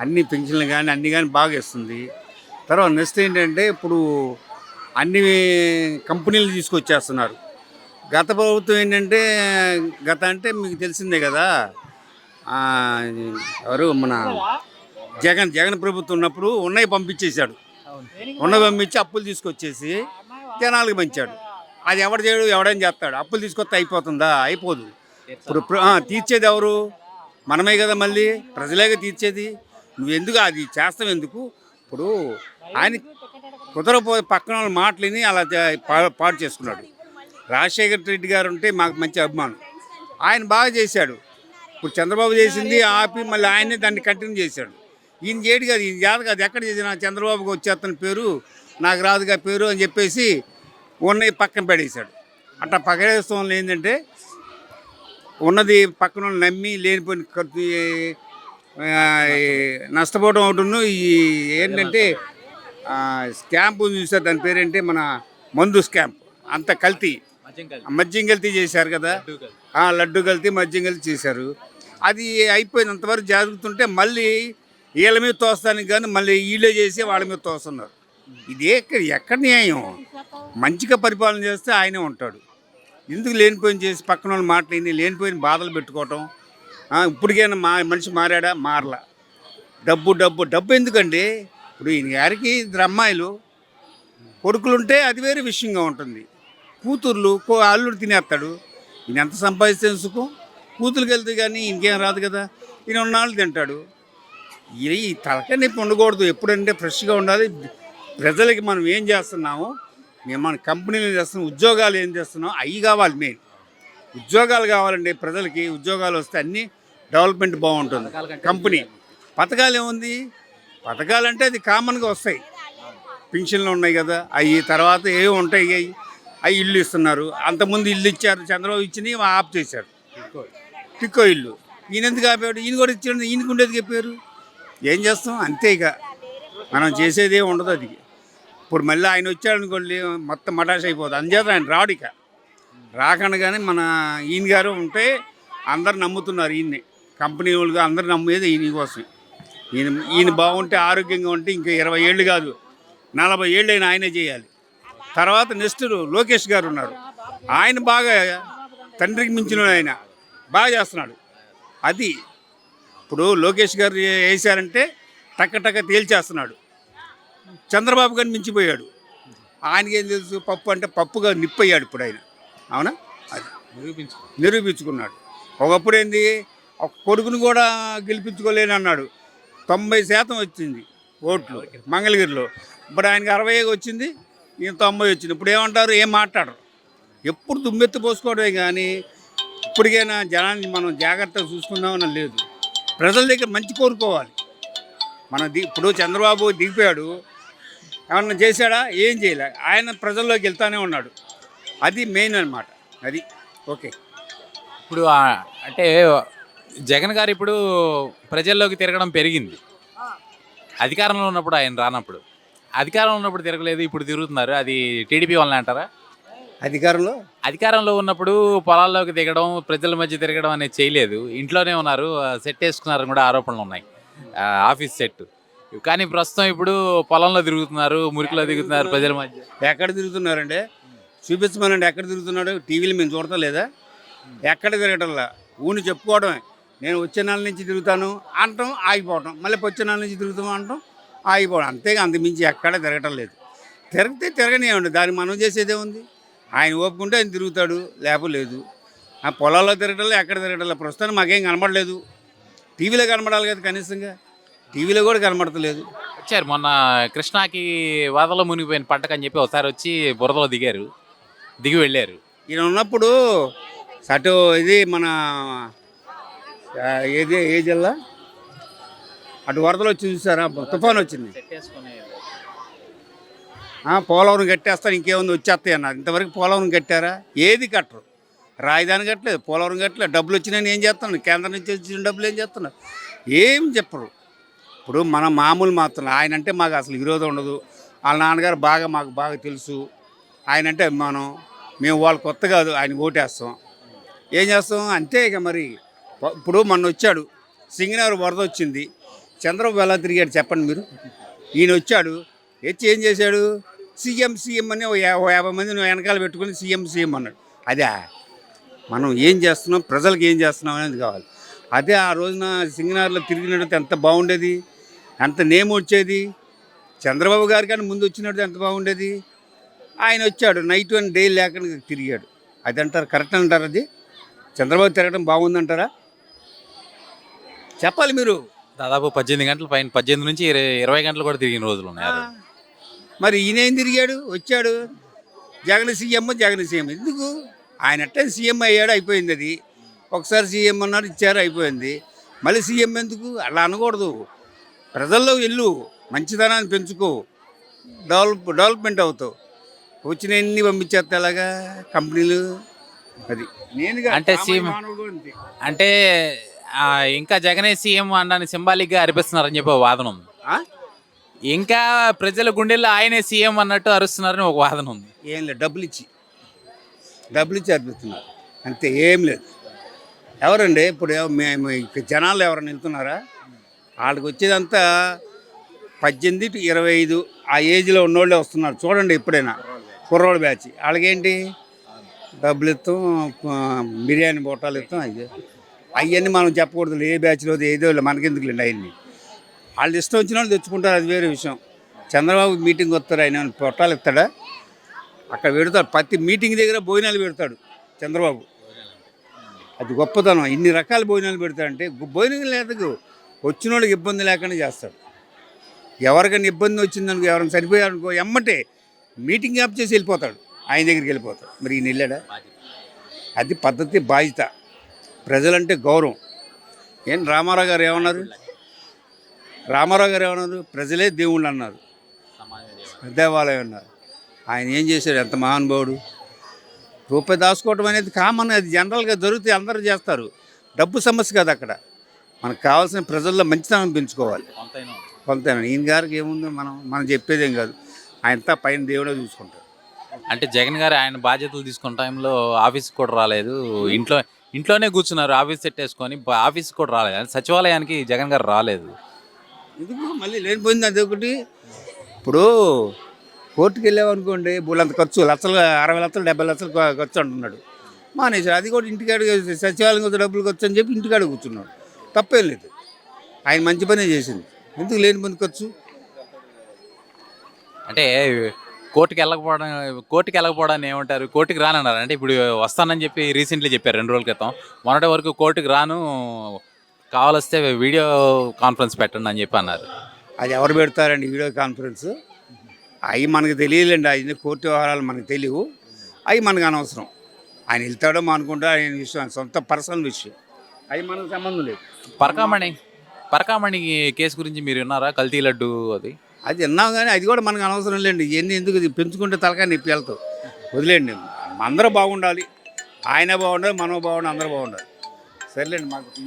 అన్ని పెన్షన్లు కానీ అన్నీ కానీ బాగా ఇస్తుంది తర్వాత నెక్స్ట్ ఏంటంటే ఇప్పుడు అన్ని కంపెనీలు తీసుకొచ్చేస్తున్నారు. గత ప్రభుత్వం ఏంటంటే గత అంటే మీకు తెలిసిందే కదా ఎవరు మన జగన్ జగన్ ప్రభుత్వం ఉన్నప్పుడు ఉన్నవి పంపించేశాడు. ఉన్నవి పంపించి అప్పులు తీసుకొచ్చేసి జనాలకు పంచాడు. అది ఎవడు చేయడు ఎవడని చేస్తాడు. అప్పులు తీసుకొస్తే అయిపోతుందా? అయిపోదు. ఇప్పుడు తీర్చేది ఎవరు? మనమే కదా మళ్ళీ. ప్రజలేగా తీర్చేది. నువ్వు ఎందుకు అది చేస్తావు ఎందుకు? ఇప్పుడు ఆయన కుదరపోయి పక్కన వాళ్ళ మాటలని అలా పాడు చేసుకున్నాడు. రాజశేఖర్ రెడ్డి గారు ఉంటే మాకు మంచి అభిమానం. ఆయన బాగా చేశాడు. ఇప్పుడు చంద్రబాబు చేసింది ఆపి మళ్ళీ ఆయనే దాన్ని కంటిన్యూ చేశాడు. ఈయన చేయడు కాదు ఈయన చేత కాదు ఎక్కడ చేసినా చంద్రబాబుకి వచ్చేస్తున్న పేరు నాకు రాదుగా పేరు అని చెప్పేసి ఉన్నవి పక్కన పడేశాడు. అట్లా పగడేస్తాం ఏంటంటే ఉన్నది పక్కన వాళ్ళని నమ్మి లేనిపోయిన ఖర్చు నష్టపోవడం ఒకటిను ఈ ఏంటంటే స్కాంప్ చూసారు దాని పేరేంటి? మన మందు స్కాంప్. అంత కల్తీ. మద్యం కల్తీ. చేశారు కదా. లడ్డు కల్తీ. మద్యం కల్తీ చేశారు. అది అయిపోయినంతవరకు జరుగుతుంటే మళ్ళీ వీళ్ళ మీద తోస్తానికి కానీ మళ్ళీ వీళ్ళే చేసి వాళ్ళ మీద తోస్తున్నారు. ఇది ఎక్కడ న్యాయం? మంచిగా పరిపాలన చేస్తే ఆయనే ఉంటాడు. ఎందుకు లేనిపోయిన చేసి పక్కన వాళ్ళు మాట్లాడి లేనిపోయిన బాధలు పెట్టుకోవటం? ఇప్పటికైనా మా మనిషి మారాడా? మారలా. డబ్బు డబ్బు డబ్బు ఎందుకండి? ఇప్పుడు ఈయన గారికి ఇద్దరు అమ్మాయిలు. కొడుకులుంటే అది వేరే విషయంగా ఉంటుంది. కూతుర్లు కో అల్లుడు తినేస్తాడు. ఈయన ఎంత సంపాదిస్తే సుఖం కూతురికి వెళ్తే కానీ ఇంకేం రాదు కదా? ఈయన ఉన్నాళ్ళు తింటాడు. ఈ ఈ తలకాయ నొప్పి ఉండకూడదు. ఎప్పుడంటే ఫ్రెష్గా ఉండాలి. ప్రజలకి మనం ఏం చేస్తున్నాము మేము మన కంపెనీలు చేస్తున్నాం ఉద్యోగాలు ఏం చేస్తున్నాం అవి కావాలి మెయిన్. ఉద్యోగాలు కావాలండి ప్రజలకి. ఉద్యోగాలు వస్తే అన్నీ డెవలప్మెంట్ బాగుంటుంది. కంపెనీ. పథకాలు ఏముంది? పథకాలు అంటే అది కామన్గా వస్తాయి. పింఛన్లు ఉన్నాయి కదా అవి తర్వాత ఏవి ఉంటాయి. అవి అవి ఇల్లు ఇస్తున్నారు. అంతకుముందు ఇల్లు ఇచ్చారు చంద్రబాబు ఇచ్చినవి ఆఫ్ చేశారు. టిక్కో ఇల్లు. ఈయన ఎందుకు ఆపాడు ఈయన కూడా ఇచ్చాడు. ఈయనకు ఉండేది చెప్పారు. ఏం చేస్తాం? అంతే ఇక. మనం చేసేది ఏమి ఉండదు అది. ఇప్పుడు మళ్ళీ ఆయన వచ్చాడు అనుకోండి మొత్తం మటాష్ అయిపోతుంది అందుచేత ఆయన రాడు ఇక. రాకుండా కానీ మన ఈయన గారు ఉంటే అందరు నమ్ముతున్నారు ఈయన్ని. కంపెనీ వాళ్ళు అందరు నమ్మేది ఈయన కోసమే ఈయన ఈయన బాగుంటే ఆరోగ్యంగా ఉంటే ఇంకా ఇరవై ఏళ్ళు కాదు నలభై ఏళ్ళు అయినా ఆయనే చేయాలి. తర్వాత నెక్స్ట్ లోకేష్ గారు ఉన్నారు. ఆయన బాగా తండ్రికి మించిన ఆయన. బాగా చేస్తున్నాడు. అది ఇప్పుడు లోకేష్ గారు వేశారంటే టక్క టక్క తేల్చేస్తున్నాడు. చంద్రబాబు గారిని మించిపోయాడు. ఆయనకేం తెలుసు? పప్పు అంటే పప్పుగా నిప్పయ్యాడు ఇప్పుడు ఆయన. అవునా? అది. నిరూపించుకున్నాడు. ఒకప్పుడు ఏంది? ఒక కొడుకుని కూడా గెలిపించుకోలేని అన్నాడు తొంభై శాతం వచ్చింది ఓట్లు మంగళగిరిలో. ఇప్పుడు ఆయనకి అరవై వచ్చింది ఈయన తొంభై వచ్చింది. ఇప్పుడు ఏమంటారు ఏం మాట్లాడరు. ఎప్పుడు దుమ్మెత్తి పోసుకోవడమే కానీ ఇప్పటికైనా జనాన్ని మనం జాగ్రత్తగా చూసుకుందామని లేదు. ప్రజల దగ్గర మంచి కోరుకోవాలి. మన ది ఇప్పుడు చంద్రబాబు దిగిపోయాడు. ఏమన్నా చేశాడా? ఏం చేయలే. ఆయన ప్రజల్లోకి వెళ్తానే ఉన్నాడు. అది మెయిన్ అన్నమాట. అది. ఓకే. ఇప్పుడు అంటే జగన్ గారు ఇప్పుడు ప్రజల్లోకి తిరగడం పెరిగింది. అధికారంలో ఉన్నప్పుడు ఆయన రానప్పుడు. అధికారంలో ఉన్నప్పుడు తిరగలేదు ఇప్పుడు తిరుగుతున్నారు. అది టీడీపీ వల్ల అంటారా? అధికారంలో? అధికారంలో ఉన్నప్పుడు పొలాల్లోకి దిగడం ప్రజల మధ్య తిరగడం అనేది చేయలేదు. ఇంట్లోనే ఉన్నారు సెట్ వేసుకున్నారని కూడా ఆరోపణలు ఉన్నాయి. Office set. కానీ ప్రస్తుతం ఇప్పుడు పొలంలో తిరుగుతున్నారు మురికిలో దిగుతున్నారు ప్రజల మధ్య. ఎక్కడ తిరుగుతున్నారంటే చూపించమనండి ఎక్కడ తిరుగుతున్నాడు? టీవీలు మేము చూడటం లేదా? ఎక్కడ తిరగటంలా? ఊని చెప్పుకోవడమే. నేను వచ్చే నెల నుంచి తిరుగుతాను అంటాం ఆగిపోవటం మళ్ళీ వచ్చే నెల నుంచి తిరుగుతాం అంటాం ఆగిపోవడం. అంతేగా అంతమించి ఎక్కడ తిరగటం లేదు. తిరిగితే తిరగనివ్వండి. దానికి మనం చేసేదే ఉంది. ఆయన ఓపుకుంటే ఆయన తిరుగుతాడు లేకపోతే లేదు. ఆ పొలాల్లో తిరగటంలో ఎక్కడ తిరగటంలో ప్రస్తుతానికి మాకేం కనబడలేదు. టీవీలో కనబడాలి కదా కనీసంగా. టీవీలో కూడా కనబడతలేదు. వచ్చారు. మొన్న కృష్ణాకి వరదలో మునిగిపోయిన పంటకని చెప్పి ఒకసారి వచ్చి బురదలో దిగారు. దిగి వెళ్ళారు. ఈయన ఉన్నప్పుడు అటు ఇది మన ఏది ఏ జిల్లా? అటు వరదలు వచ్చి చూసారా? తుఫాన్ వచ్చింది. పోలవరం కట్టేస్తారు ఇంకేముంది వచ్చేస్తాయి అన్నారు. ఇంతవరకు పోలవరం కట్టారా? ఏది కట్టరు. రాజధాని కట్టలేదు పోలవరం కట్టలేదు. డబ్బులు వచ్చినాయని ఏం చేస్తున్నారు కేంద్రం నుంచి వచ్చిన డబ్బులు ఏం చేస్తున్నారు ఏం చెప్పరు. ఇప్పుడు మన మామూలు మాత్రం ఆయన అంటే మాకు అసలు విరోధం ఉండదు. వాళ్ళ నాన్నగారు బాగా మాకు బాగా తెలుసు. ఆయన అంటే అభిమానం మేము వాళ్ళు కొత్త కాదు ఆయన ఓటేస్తాం. ఏం చేస్తాం? అంతే ఇక మరి. ఇప్పుడు మొన్న వచ్చాడు. సింగనగర్ వరద వచ్చింది. చంద్రబాబు ఎలా తిరిగాడు చెప్పండి మీరు? ఈయన వచ్చాడు. వచ్చి ఏం చేశాడు? సీఎం సీఎం అని యాభై మంది నువ్వు యాభై మందిని వెనకాల పెట్టుకుని సీఎం సీఎం అన్నాడు. అదే మనం ఏం చేస్తున్నాం? ప్రజలకు ఏం చేస్తున్నాం అనేది కావాలి. అదే ఆ రోజున సింగనార్లో తిరిగినట్టు ఎంత బాగుండేది? ఎంత నేమ్ వచ్చేది? చంద్రబాబు గారు కానీ ముందు వచ్చినట్టు ఎంత బాగుండేది? ఆయన వచ్చాడు. నైట్ అండ్ డే లేకుండా తిరిగాడు. అది అంటారు కరెక్ట్ అంటారు అది? చంద్రబాబు తిరగడం బాగుందంటారా? చెప్పాలి మీరు. దాదాపు పద్దెనిమిది గంటల పైన పద్దెనిమిది నుంచి ఇరవై ఇరవై గంటలు కూడా తిరిగిన రోజులు ఉన్నాయి ఆ. రోజు. మరి ఈయన ఏం తిరిగాడు? వచ్చాడు. Jagan CM Jagan CM. ఎందుకు? ఆయన అట్టే సీఎం అయ్యాడు అయిపోయింది అది. ఒకసారి సీఎం అన్నారు ఇచ్చారు అయిపోయింది. మళ్ళీ సీఎం ఎందుకు? అలా అనకూడదు. ప్రజల్లో వెళ్ళు. మంచితనాన్ని పెంచుకో. డెవలప్ డెవలప్మెంట్ అవుతావు. వచ్చిన ఎన్ని పంపించేస్తా ఎలాగా కంపెనీలు. అది. నేనుగా అంటే సామాన్య సీఎం మానవుడు అంతే. అంటే ఇంకా జగనే సీఎం అనడానికి సింబాలిక్గా అనిపిస్తున్నారని చెప్పి ఒక వాదన ఉంది? ఇంకా ప్రజల గుండెల్లో ఆయనే సీఎం అన్నట్టు అరుస్తున్నారని ఒక వాదన ఉంది. ఏం లేదు డబ్బులు ఇచ్చి. డబ్బులు ఇచ్చి అర్పిస్తున్నారు. అంతే ఏం లేదు. ఎవరండి? ఇప్పుడు మేము జనాలు ఎవరైనా వెళ్తున్నారా? వాళ్ళకి వచ్చేదంతా పద్దెనిమిది టు ఇరవై ఐదు ఆ ఏజ్లో ఉన్నోళ్ళే వస్తున్నారు. చూడండి ఎప్పుడైనా కుర్రోడు బ్యాచ్. వాళ్ళకేంటి? డబ్బులు ఇస్తాం బిర్యానీ బొట్టాలు ఇస్తాం అయ్యి. అవన్నీ మనం చెప్పకూడదు. ఏ బ్యాచ్లో ఏదో మనకెందుకు లేండి అవన్నీ వాళ్ళు ఇష్టం వచ్చిన వాళ్ళు తెచ్చుకుంటారు అది వేరే విషయం. చంద్రబాబు మీటింగ్ వస్తారు ఆయన పొట్టాలు ఇస్తాడా? అక్కడ పెడతాడు. ప్రతి మీటింగ్ దగ్గర భోజనాలు పెడతాడు చంద్రబాబు. అది గొప్పతనం. ఇన్ని రకాల భోజనాలు పెడతాడంటే భోజనం లేదు వచ్చిన వాళ్ళకి ఇబ్బంది లేకుండా చేస్తాడు. ఎవరికైనా ఇబ్బంది వచ్చిందనుకో ఎవరైనా సరిపోయారనుకో ఎమ్మటే మీటింగ్ యాప్ చేసి వెళ్ళిపోతాడు. ఆయన దగ్గరికి వెళ్ళిపోతాడు. మరి ఈయన వెళ్ళాడా? అది పద్ధతి బాధ్యత. ప్రజలంటే గౌరవం. ఏం రామారావు గారు ఏమన్నారు? రామారావు గారు ఏమన్నారు? ప్రజలే దేవుళ్ళు అన్నారు. దేవాలయం అన్నారు ఆయన ఏం చేశాడు? ఎంత మహానుభావుడు. రూపాయి దాచుకోవడం అనేది కామన్ అది జనరల్గా దొరికితే అందరూ చేస్తారు. డబ్బు సమస్య కాదు అక్కడ. మనకు కావాల్సిన ప్రజల్లో మంచితనం పెంచుకోవాలి. కొంత ఈయన గారికి ఏముంది? మనం మనం చెప్పేదేం కాదు. ఆయనంతా పైన దేవుడే చూసుకుంటాడు. అంటే జగన్ గారు ఆయన బాధ్యతలు తీసుకున్న టైంలో ఆఫీస్కి కూడా రాలేదు. ఇంట్లో ఇంట్లోనే కూర్చున్నారు ఆఫీస్ సెట్ వేసుకొని ఆఫీస్కి కూడా రాలేదు. సచివాలయానికి జగన్ గారు రాలేదు. ఎందుకు మళ్ళీ లేనిపోయింది అది ఒకటి? ఇప్పుడు కోర్టుకు వెళ్ళామనుకోండి బుల్లంత ఖర్చు లక్షలు అరవై లక్షలు డెబ్బై లక్షలు ఖర్చు అంటున్నాడు. మానేశాడు. అది కూడా ఇంటికాడ సచివాలయం కొద్ది డబ్బులు ఖర్చు అని చెప్పి ఇంటికాడ కూర్చున్నాడు. తప్పేం లేదు. ఆయన మంచి పనే చేసింది. ఎందుకు లేనిపోయింది ఖర్చు? అంటే కోర్టుకి వెళ్ళకపోవడం కోర్టుకి వెళ్ళకపోవడాన్ని ఏమంటారు? కోర్టుకి రానన్నారు. అంటే ఇప్పుడు వస్తానని చెప్పి రీసెంట్లీ చెప్పారు రెండు రోజుల క్రితం. మొన్నటి వరకు కోర్టుకి రాను కావాలొస్తే వీడియో కాన్ఫరెన్స్ పెట్టండి అని చెప్పి అన్నారు. అది ఎవరు పెడతారండి వీడియో కాన్ఫరెన్స్? అవి మనకు తెలియలేండి అది కోర్టు వ్యవహారాలు మనకు తెలియవు. అవి మనకు అనవసరం. ఆయన వెళ్తాడో అనుకుంటా ఆయన విషయం సొంత పర్సనల్ విషయం. అవి మనకు సంబంధం లేదు. పరకామణి పరకామణి కేసు గురించి మీరు విన్నారా? కల్తీ లడ్డు అది? అది విన్నాం కానీ అది కూడా మనకు అనవసరం లేండి. ఇవన్నీ ఎందుకు? ఇది పెంచుకుంటే తలకాయ నొప్పి వెళ్తావు. వదిలేండి అందరూ బాగుండాలి. ఆయన బాగుండాలి మనం బాగుండాలి అందరూ బాగుండాలి. సర్లేండి మాకు